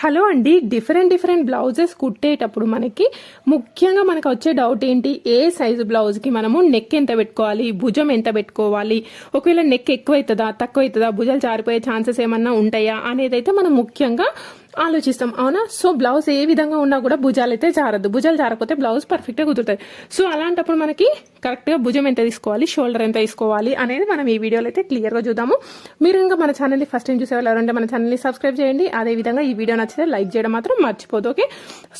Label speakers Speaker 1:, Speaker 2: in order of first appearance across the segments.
Speaker 1: Hello అండి. Different different blouses కుట్టేటప్పుడు మనకి ముఖ్యంగా మనకు వచ్చే డౌట్ ఏంటి? ఏ సైజు బ్లౌజ్కి మనము నెక్ ఎంత పెట్టుకోవాలి? భుజం ఎంత పెట్టుకోవాలి? ఒకవేళ నెక్ ఎక్కువ అవుతుందా తక్కువ అవుతుందా భుజాలు జారిపోయే ఛాన్సెస్ ఏమన్నా ఉంటాయా? అనేది అయితే మనం ముఖ్యంగా ఆలోచిస్తాం. అవునా? సో బ్లౌజ్ ఏ విధంగా ఉన్నా కూడా భుజాలు అయితే జారద్దు. భుజాలు జారకపోతే బ్లౌజ్ పర్ఫెక్ట్గా కుదురుతుంది సో అలాంటప్పుడు మనకి కరెక్ట్గా భుజం ఎంత తీసుకోవాలి? షోల్డర్ ఎంత తీసుకోవాలి అనేది మనం ఈ వీడియోలో అయితే క్లియర్గా చూద్దాము. మీరు ఇంకా మన ఛానల్ని ఫస్ట్ టైం చూసేవాళ్ళు ఎవరంటే మన ఛానల్ని సబ్స్క్రైబ్ చేయండి. అదే విధంగా ఈ వీడియో నచ్చితే లైక్ చేయడం మాత్రం మర్చిపోదు ఓకే?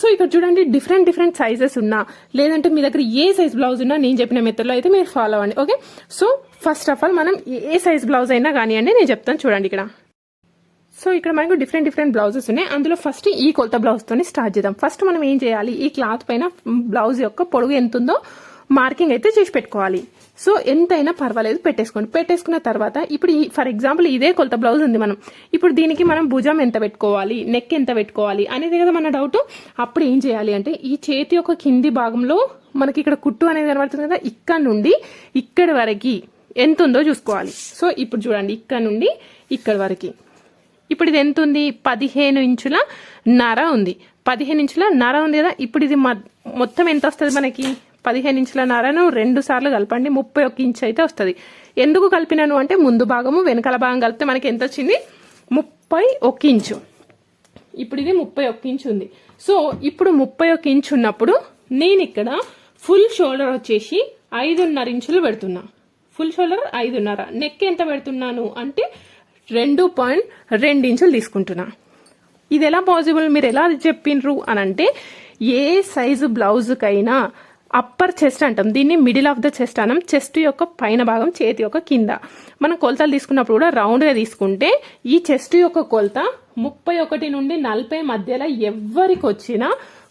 Speaker 1: సో ఇక్కడ చూడండి డిఫరెంట్ డిఫరెంట్ సైజెస్ ఉన్నా లేదంటే మీ దగ్గర ఏ సైజ్ బ్లౌజ్ ఉన్నా నేను చెప్పిన మెథడ్లో అయితే మీరు ఫాలో అవ్వండి okay? So first of all మనం ఏ సైజ్ బ్లౌజ్ అయినా కానివ్వండి నేను చెప్తాను చూడండి ఇక్కడ. సో ఇక్కడ మనకు డిఫరెంట్ డిఫరెంట్ బ్లౌజెస్ ఉన్నాయి. అందులో ఫస్ట్ ఈ కొలత బ్లౌజ్తోని స్టార్ట్ చేద్దాం. ఫస్ట్ మనం ఏం చేయాలి? ఈ క్లాత్ పైన బ్లౌజ్ యొక్క పొడవు ఎంత ఉందో మార్కింగ్ అయితే చేసి పెట్టుకోవాలి. సో ఎంతైనా పర్వాలేదు పెట్టేసుకోండి. పెట్టేసుకున్న తర్వాత ఇప్పుడు ఈ ఫర్ ఎగ్జాంపుల్ ఇదే కొలత బ్లౌజ్ ఉంది మనం. ఇప్పుడు దీనికి మనం భుజం ఎంత పెట్టుకోవాలి? నెక్ ఎంత పెట్టుకోవాలి? అనేది కదా మన డౌట్ అప్పుడు ఏం చేయాలి అంటే ఈ చేతి యొక్క కింది భాగంలో మనకి ఇక్కడ కుట్టు అనేది కనబడుతుంది కదా ఇక్కడ నుండి ఇక్కడి వరకు ఎంత ఉందో చూసుకోవాలి. సో ఇప్పుడు చూడండి ఇక్కడ నుండి ఇక్కడి వరకు. ఇప్పుడు ఇది ఎంత ఉంది పదిహేను ఇంచుల నర ఉంది. పదిహేను ఇంచుల నర ఉంది కదా? ఇప్పుడు ఇది మొత్తం ఎంత వస్తుంది మనకి? పదిహేను ఇంచుల నరను రెండు సార్లు కలపండి. ముప్పై ఒక్క ఇంచు అయితే వస్తుంది. ఎందుకు కలిపినాను అంటే ముందు భాగము వెనకాల భాగం కలిపితే మనకి ఎంత వచ్చింది? ముప్పై ఒక్క ఇంచు. ఇప్పుడు ఇది ముప్పై ఒక్క ఇంచు ఉంది. సో ఇప్పుడు ముప్పై ఒక్క ఇంచు ఉన్నప్పుడు నేను ఇక్కడ ఫుల్ షోల్డర్ వచ్చేసి ఐదున్నర ఇంచులు పెడుతున్నా. ఫుల్ షోల్డర్ ఐదున్నర. నెక్ ఎంత పెడుతున్నాను అంటే రెండు పాయింట్ రెండు ఇంచులు తీసుకుంటున్నా. ఇది ఎలా పాసిబుల్ మీరు ఎలా చెప్పిండ్రు అని అంటే ఏ సైజు బ్లౌజ్కైనా అప్పర్ చెస్ట్ అంటాం. దీన్ని మిడిల్ ఆఫ్ ద చెస్ట్ అనం. చెస్ట్ యొక్క పైన భాగం చేతి యొక్క కింద. మనం కొలతలు తీసుకున్నప్పుడు కూడా రౌండ్గా తీసుకుంటే ఈ చెస్ట్ యొక్క కొలత ముప్పై ఒకటి నుండి నలభై మధ్యలో ఎవరికి వచ్చినా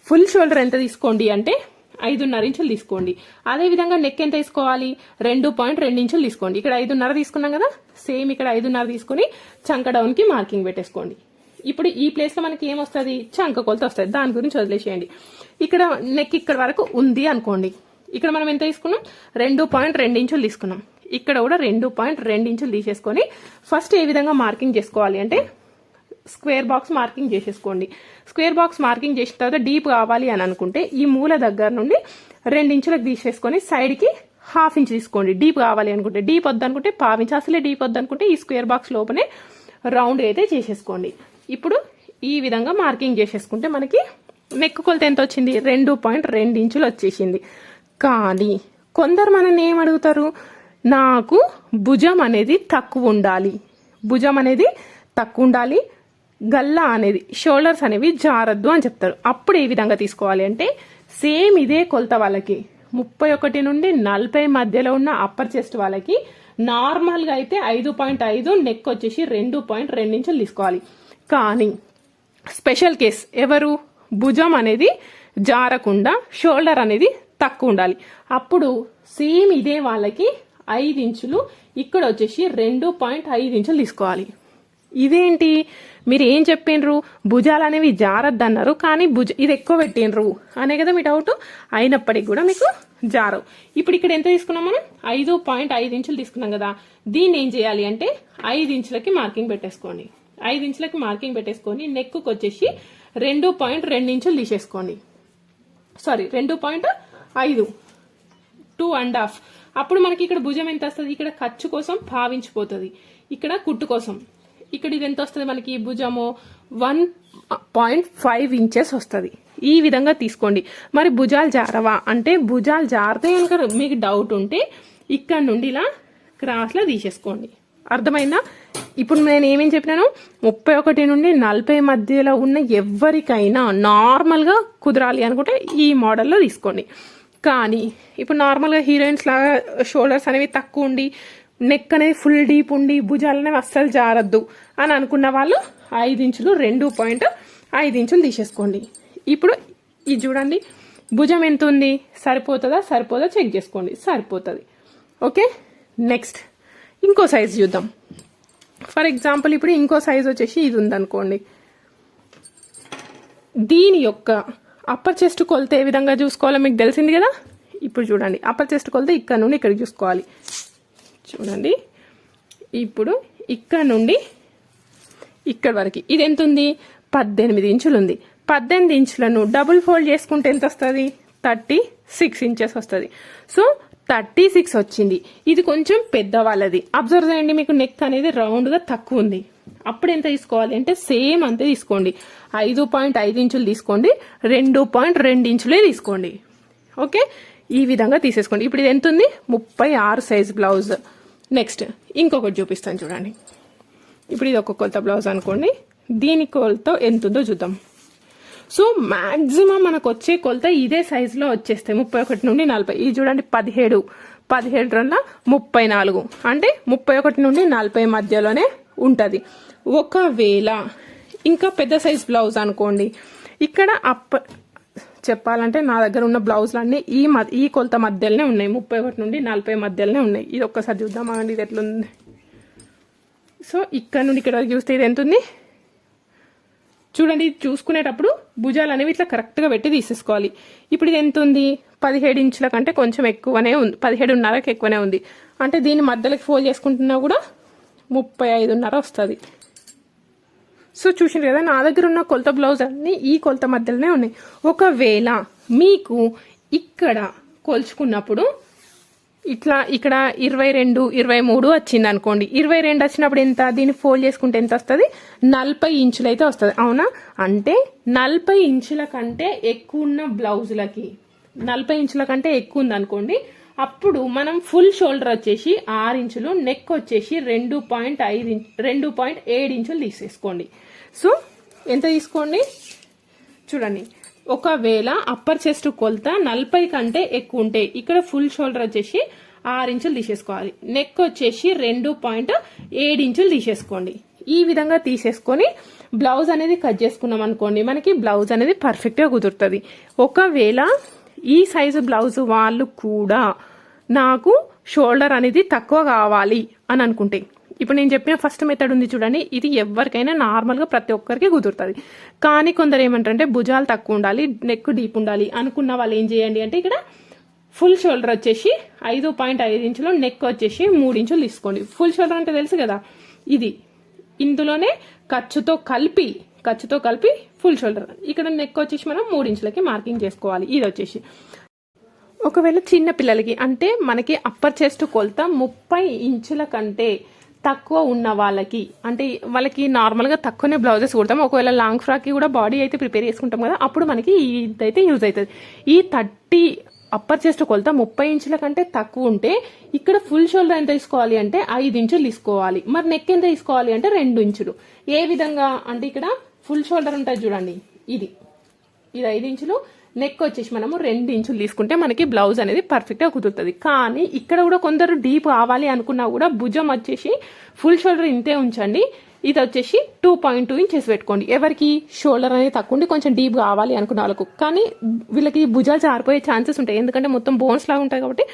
Speaker 1: ఫుల్ షోల్డర్ ఎంత తీసుకోండి అంటే ఐదున్నర ఇంచులు తీసుకోండి. అదే విధంగా నెక్ ఎంత తీసుకోవాలి రెండు పాయింట్ రెండు ఇంచులు తీసుకోండి. ఇక్కడ ఐదున్నర తీసుకున్నాం కదా? సేమ్ ఇక్కడ ఐదున్నర తీసుకుని చంక డౌన్కి మార్కింగ్ పెట్టేసుకోండి. ఇప్పుడు ఈ ప్లేస్లో మనకి ఏమొస్తుంది? చంక కొలత వస్తుంది. దాని గురించి వదిలేసేయండి. ఇక్కడ నెక్ ఇక్కడ వరకు ఉంది అనుకోండి. ఇక్కడ మనం ఎంత తీసుకున్నాం? రెండు పాయింట్ రెండు ఇంచులు తీసుకున్నాం. ఇక్కడ కూడా రెండు పాయింట్ రెండు ఇంచులు తీసేసుకొని ఫస్ట్ ఏ విధంగా మార్కింగ్ చేసుకోవాలి అంటే స్క్వేర్ బాక్స్ మార్కింగ్ చేసేసుకోండి. స్క్వేర్ బాక్స్ మార్కింగ్ చేసిన తర్వాత డీప్ కావాలి అని అనుకుంటే ఈ మూల దగ్గర నుండి రెండు ఇంచులకు తీసేసుకొని సైడ్కి హాఫ్ ఇంచ్ తీసుకోండి. డీప్ కావాలి అనుకుంటే డీప్ వద్దనుకుంటే పావించి అసలే డీప్ వద్దనుకుంటే ఈ స్క్వేర్ బాక్స్ లోపలే రౌండ్ అయితే చేసేసుకోండి. ఇప్పుడు ఈ విధంగా మార్కింగ్ చేసేసుకుంటే మనకి నెక్ కొలత ఎంత వచ్చింది? రెండు పాయింట్ రెండు ఇంచులు వచ్చేసింది. కానీ కొందరు మనల్ని ఏం అడుగుతారు? నాకు భుజం అనేది తక్కువ ఉండాలి. భుజం అనేది తక్కువ ఉండాలి. గల్లా అనేది షోల్డర్స్ అనేవి జారద్దు అని చెప్తారు. అప్పుడు ఏ విధంగా తీసుకోవాలి అంటే సేమ్ ఇదే కొలత వాళ్ళకి ముప్పై ఒకటి నుండి నలభై మధ్యలో ఉన్న అప్పర్ చెస్ట్ వాళ్ళకి నార్మల్గా అయితే ఐదు పాయింట్ ఐదు నెక్ వచ్చేసి రెండు పాయింట్ రెండు ఇంచులు తీసుకోవాలి. కానీ స్పెషల్ కేస్ ఎవరు? భుజం అనేది జారకుండా షోల్డర్ అనేది తక్కువ ఉండాలి. అప్పుడు సేమ్ ఇదే వాళ్ళకి ఐదు ఇంచులు ఇక్కడ వచ్చేసి రెండు పాయింట్ ఐదు ఇంచులు తీసుకోవాలి. ఇదేంటి? మీరు ఏం చెప్పిండ్రు? భుజాలు అనేవి జారద్దన్నారు కానీ భుజ ఇది ఎక్కువ పెట్టిండ్రు. అనే కదా మీ డౌట్? అయినప్పటికీ కూడా మీకు జారవు. ఇప్పుడు ఇక్కడ ఎంత తీసుకున్నాం మనం? ఐదు పాయింట్ ఐదు ఇంచులు తీసుకున్నాం కదా. దీన్ని ఏం చేయాలి అంటే ఐదు ఇంచులకి మార్కింగ్ పెట్టేసుకోండి. ఐదు ఇంచులకి మార్కింగ్ పెట్టేసుకొని నెక్కు వచ్చేసి రెండు పాయింట్ రెండు ఇంచులు తీసేసుకోండి. సారీ రెండు పాయింట్ ఐదు. Two and half. అప్పుడు మనకి ఇక్కడ భుజం ఎంత వస్తుంది? ఇక్కడ ఖర్చు కోసం భావించిపోతుంది. ఇక్కడ కుట్టు కోసం. ఇక్కడ ఇది ఎంత వస్తుంది మనకి? భుజము వన్ పాయింట్ ఫైవ్ ఇంచెస్ వస్తుంది. ఈ విధంగా తీసుకోండి. మరి భుజాలు జారవా? అంటే భుజాలు జారితే కనుక మీకు డౌట్ ఉంటే ఇక్కడ నుండి ఇలా క్రాస్లో తీసేసుకోండి. అర్థమైందా? ఇప్పుడు నేను ఏమేమి చెప్పినాను? ముప్పై ఒకటి నుండి నలభై మధ్యలో ఉన్న ఎవరికైనా నార్మల్గా కుదరాలి అనుకుంటే ఈ మోడల్లో తీసుకోండి. కానీ ఇప్పుడు నార్మల్గా హీరోయిన్స్ లాగా షోల్డర్స్ అనేవి తక్కువ ఉండి నెక్ అనేది ఫుల్ డీప్ ఉండి భుజాలు అనేవి అస్సలు జారద్దు అని అనుకున్న వాళ్ళు ఐదు ఇంచులు రెండు పాయింట్ ఐదు ఇంచులు తీసేసుకోండి. ఇప్పుడు ఇది చూడండి. భుజం ఎంత ఉంది? సరిపోతుందా? సరిపోదా? చెక్ చేసుకోండి. సరిపోతుంది. ఓకే? నెక్స్ట్. ఇంకో సైజు చూద్దాం. ఫర్ ఎగ్జాంపుల్ ఇప్పుడు ఇంకో సైజ్ వచ్చేసి ఇది ఉందనుకోండి. దీని యొక్క అప్పర్ చెస్ట్ కొలితే ఏ విధంగా చూసుకోవాలో మీకు తెలిసింది కదా? ఇప్పుడు చూడండి. అప్పర్ చెస్ట్ కొలితే ఇక్కడ నుండి ఇక్కడికి చూసుకోవాలి. చూడండి. ఇప్పుడు ఇక్కడ నుండి ఇక్కడ వరకు. ఇది ఎంత ఉంది పద్దెనిమిది ఇంచులు ఉంది పద్దెనిమిది ఇంచులను డబుల్ ఫోల్డ్ చేసుకుంటే ఎంత వస్తుంది? థర్టీ సిక్స్ ఇంచెస్ వస్తుంది. సో థర్టీ సిక్స్ వచ్చింది. ఇది కొంచెం పెద్దవాళ్ళది. అబ్జర్వ్ చేయండి మీకు నెక్ అనేది రౌండ్గా తక్కువ ఉంది. అప్పుడు ఎంత తీసుకోవాలి అంటే సేమ్ అంతే తీసుకోండి. ఐదు పాయింట్ ఐదు ఇంచులు తీసుకోండి. రెండు పాయింట్ రెండు ఇంచులే తీసుకోండి. ఓకే? ఈ విధంగా తీసేసుకోండి. ఇప్పుడు ఇది ఎంత ఉంది ముప్పై ఆరు సైజ్ బ్లౌజ్. నెక్స్ట్ ఇంకొకటి చూపిస్తాను చూడండి. ఇప్పుడు ఇది ఒక కొలత బ్లౌజ్ అనుకోండి. దీని కొలత ఎంత ఉందో చూద్దాం. సో మ్యాక్సిమం మనకు వచ్చే కొలత ఇదే సైజులో వచ్చేస్తాయి. ముప్పై ఒకటి నుండి నలభై. ఇది చూడండి పదిహేడు. పదిహేడు రల్ల ముప్పై నాలుగు. అంటే ముప్పై ఒకటి నుండి నలభై మధ్యలోనే ఉంటుంది. ఒకవేళ ఇంకా పెద్ద సైజ్ బ్లౌజ్ అనుకోండి. ఇక్కడ అప్ప చెప్పాలంటే నా దగ్గర ఉన్న బ్లౌజులన్నీ ఈ ఈ కొలత మధ్యలోనే ఉన్నాయి. ముప్పై ఒకటి నుండి నలభై మధ్యలోనే ఉన్నాయి. ఇది ఒక్కసారి చూద్దామా అండి ఇది ఎట్లుంది? సో ఇక్కడ నుండి ఇక్కడ వరకు చూస్తే ఇది ఎంత ఉంది చూడండి చూసుకునేటప్పుడు భుజాలు అనేవి ఇట్లా కరెక్ట్గా పెట్టి తీసేసుకోవాలి. ఇప్పుడు ఇది ఎంత ఉంది పదిహేడు ఇంచుల కంటే కొంచెం ఎక్కువనే ఉంది. పదిహేడున్నరకు ఎక్కువనే ఉంది. అంటే దీన్ని మధ్యలోకి ఫోల్డ్ చేసుకుంటున్నా కూడా ముప్పై ఐదున్నర వస్తుంది. సో చూసిండ్రు కదా నా దగ్గర ఉన్న కొలత బ్లౌజ్ అన్నీ ఈ కొలత మధ్యలోనే ఉన్నాయి. ఒకవేళ మీకు ఇక్కడ కొలుచుకున్నప్పుడు ఇట్లా ఇక్కడ ఇరవై రెండు ఇరవై మూడు వచ్చింది అనుకోండి. ఇరవై రెండు వచ్చినప్పుడు ఎంత? దీన్ని ఫోల్డ్ చేసుకుంటే ఎంత వస్తుంది? నలభై ఇంచులు అయితే వస్తుంది. అవునా? అంటే నలభై ఇంచుల కంటే ఎక్కువ ఉన్న బ్లౌజులకి నలభై ఇంచుల కంటే ఎక్కువ ఉంది అనుకోండి అప్పుడు మనం ఫుల్ షోల్డర్ వచ్చేసి ఆరు ఇంచులు నెక్ వచ్చేసి రెండు పాయింట్ ఐదు ఇంచ్ రెండు పాయింట్ ఏడు ఇంచులు తీసేసుకోండి. సో ఎంత తీసుకోండి? చూడండి. ఒకవేళ అప్పర్ చెస్ట్ కొలత నలభై కంటే ఎక్కువ ఉంటే ఇక్కడ ఫుల్ షోల్డర్ వచ్చేసి ఆరు ఇంచులు తీసేసుకోవాలి. నెక్ వచ్చేసి రెండు పాయింట్ ఏడు ఇంచులు తీసేసుకోండి. ఈ విధంగా తీసేసుకొని బ్లౌజ్ అనేది కట్ చేసుకున్నాం అనుకోండి మనకి బ్లౌజ్ అనేది పర్ఫెక్ట్గా కుదురుతుంది. ఒకవేళ ఈ సైజు బ్లౌజ్ వాళ్ళు కూడా నాకు షోల్డర్ అనేది తక్కువ కావాలి అని అనుకుంటే ఇప్పుడు నేను చెప్పిన ఫస్ట్ మెథడ్ ఉంది చూడండి. ఇది ఎవరికైనా నార్మల్గా ప్రతి ఒక్కరికి కుదురుతుంది. కానీ కొందరు ఏమంటారంటే భుజాలు తక్కువ ఉండాలి నెక్ డీప్ ఉండాలి అనుకున్న వాళ్ళు ఏం చేయండి అంటే ఇక్కడ ఫుల్ షోల్డర్ వచ్చేసి ఐదు పాయింట్ ఐదు ఇంచులు నెక్ వచ్చేసి మూడు ఇంచులు తీసుకోండి. ఫుల్ షోల్డర్ అంటే తెలుసు కదా? ఇది. ఇందులోనే ఖర్చుతో కలిపి ఖర్చుతో కలిపి ఫుల్ షోల్డర్ ఇక్కడ నెక్ వచ్చేసి మనం మూడు ఇంచులకి మార్కింగ్ చేసుకోవాలి. ఇది వచ్చేసి. ఒకవేళ చిన్న పిల్లలకి అంటే మనకి అప్పర్ చెస్ట్ కొలత ముప్పై ఇంచుల కంటే తక్కువ ఉన్న వాళ్ళకి అంటే వాళ్ళకి నార్మల్గా తక్కువనే బ్లౌజెస్ కుడతాం ఒకవేళ లాంగ్ ఫ్రాక్కి కూడా బాడీ అయితే ప్రిపేర్ చేసుకుంటాం కదా అప్పుడు మనకి ఇదైతే యూజ్ అవుతుంది. ఈ థర్టీ అప్పర్ చెస్ట్ కొలత ముప్పై ఇంచుల కంటే తక్కువ ఉంటే ఇక్కడ ఫుల్ షోల్డర్ ఎంత తీసుకోవాలి అంటే ఐదు ఇంచులు తీసుకోవాలి. మరి నెక్ ఎంత తీసుకోవాలి అంటే రెండు ఇంచులు. ఏ విధంగా అంటే ఇక్కడ ఫుల్ షోల్డర్ ఉంటుంది చూడండి ఇది. ఇది ఐదు ఇంచులు నెక్ వచ్చేసి మనము రెండు ఇంచులు తీసుకుంటే మనకి బ్లౌజ్ అనేది పర్ఫెక్ట్గా కుదురుతుంది. కానీ ఇక్కడ కూడా కొందరు డీప్ కావాలి అనుకున్నా కూడా భుజం వచ్చేసి ఫుల్ షోల్డర్ ఇంతే ఉంచండి. ఇది వచ్చేసి టూ పాయింట్ టూ ఇంచెస్ పెట్టుకోండి. ఎవరికి షోల్డర్ అనేది తక్కువ ఉండి కొంచెం డీప్ కావాలి అనుకున్న వాళ్ళకు. కానీ వీళ్ళకి భుజాలు జారిపోయే ఛాన్సెస్ ఉంటాయి. ఎందుకంటే మొత్తం బోన్స్ లాగా ఉంటాయి కాబట్టి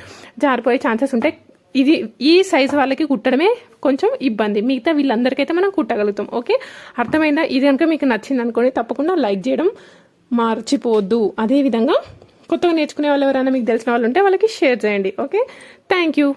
Speaker 1: జారిపోయే ఛాన్సెస్ ఉంటాయి. ఇది ఈ సైజ్ వాళ్ళకి కుట్టడమే కొంచెం ఇబ్బంది. మిగతా వీళ్ళందరికైతే మనం కుట్టగలుగుతాం. ఓకే? అర్థమైందా? ఇది కనుక మీకు నచ్చింది అనుకోండి తప్పకుండా లైక్ చేయడం మర్చిపోవద్దు అదేవిధంగా కొత్తగా నేర్చుకునే వాళ్ళు ఎవరైనా మీకు తెలిసిన వాళ్ళు ఉంటే వాళ్ళకి షేర్ చేయండి. ఓకే? Thank you